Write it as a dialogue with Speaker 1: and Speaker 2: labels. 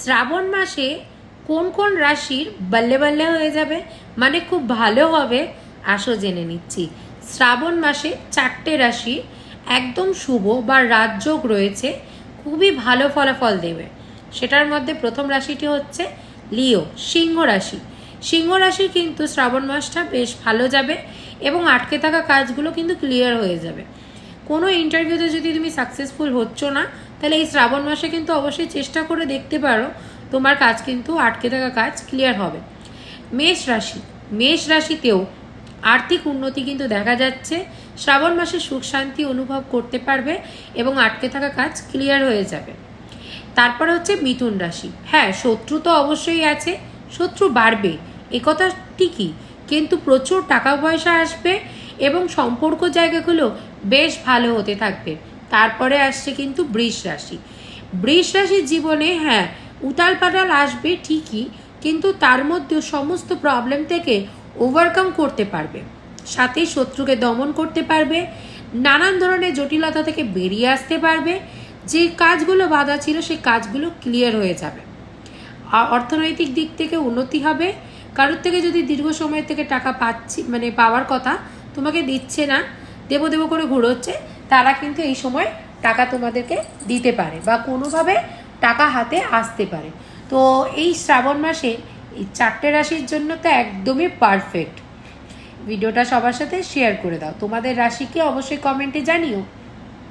Speaker 1: শ্রাবণ মাসে কোন কোন রাশির বাল্লে বাল্লে হয়ে যাবে? মানে খুব ভালো হবে, আসো জেনে নিচ্ছি। শ্রাবণ মাসে চারটে রাশি একদম শুভ বা রাজযোগ রয়েছে, খুবই ভালো ফলাফল দেবে। সেটার মধ্যে প্রথম রাশিটি হচ্ছে লিও, সিংহ রাশি। সিংহ রাশি কিন্তু শ্রাবণ মাসটা বেশ ভালো যাবে এবং আটকে থাকা কাজগুলো কিন্তু ক্লিয়ার হয়ে যাবে। কোনো ইন্টারভিউতে যদি তুমি সাকসেসফুল হচ্ছ না তাহলে এই শ্রাবণ মাসে কিন্তু অবশ্যই চেষ্টা করে দেখতে পারো, তোমার কাজ কিন্তু আটকে থাকা কাজ ক্লিয়ার হবে। মেষ রাশি, মেষ রাশিতেও আর্থিক উন্নতি কিন্তু দেখা যাচ্ছে, শ্রাবণ মাসে সুখ শান্তি অনুভব করতে পারবে এবং আটকে থাকা কাজ ক্লিয়ার হয়ে যাবে। তারপরে হচ্ছে মিথুন রাশি হ্যাঁ শত্রু তো অবশ্যই আছে, শত্রু বাড়বে একথা ঠিকই, কিন্তু প্রচুর টাকা পয়সা আসবে এবং সম্পর্ক জায়গাগুলো বেশ ভালো হতে থাকবে। তারপরে আসছে কিন্তু বৃষ রাশি। বৃষ রাশির জীবনে হ্যাঁ উতাল পাতাল আসবে ঠিকই, কিন্তু তার মধ্যেও সমস্ত প্রবলেম থেকে ওভারকাম করতে পারবে। সাথে শত্রুকে দমন করতে পারবে, নানান ধরনের জটিলতা থেকে বেরিয়ে আসতে পারবে, যে কাজগুলো বাধা ছিল সেই কাজগুলো ক্লিয়ার হয়ে যাবে। অর্থনৈতিক দিক থেকে উন্নতি হবে, কারোর থেকে যদি দীর্ঘ সময় থেকে টাকা পাচ্ছি মানে পাওয়ার কথা তোমাকে দিচ্ছে না দেবো দেবো করে ঘুরোচ্ছে তারা কিন্তু এই সময় টাকা তোমাদেরকে দিতে পারে বা কোনোভাবে টাকা হাতে আসতে পারে। তো এই শ্রাবণ মাসে এই চারটে রাশির জন্য তো একদমই পারফেক্ট ভিডিওটা সবার সাথে শেয়ার করে দাও। তোমাদের রাশি কি অবশ্যই কমেন্টে জানিও।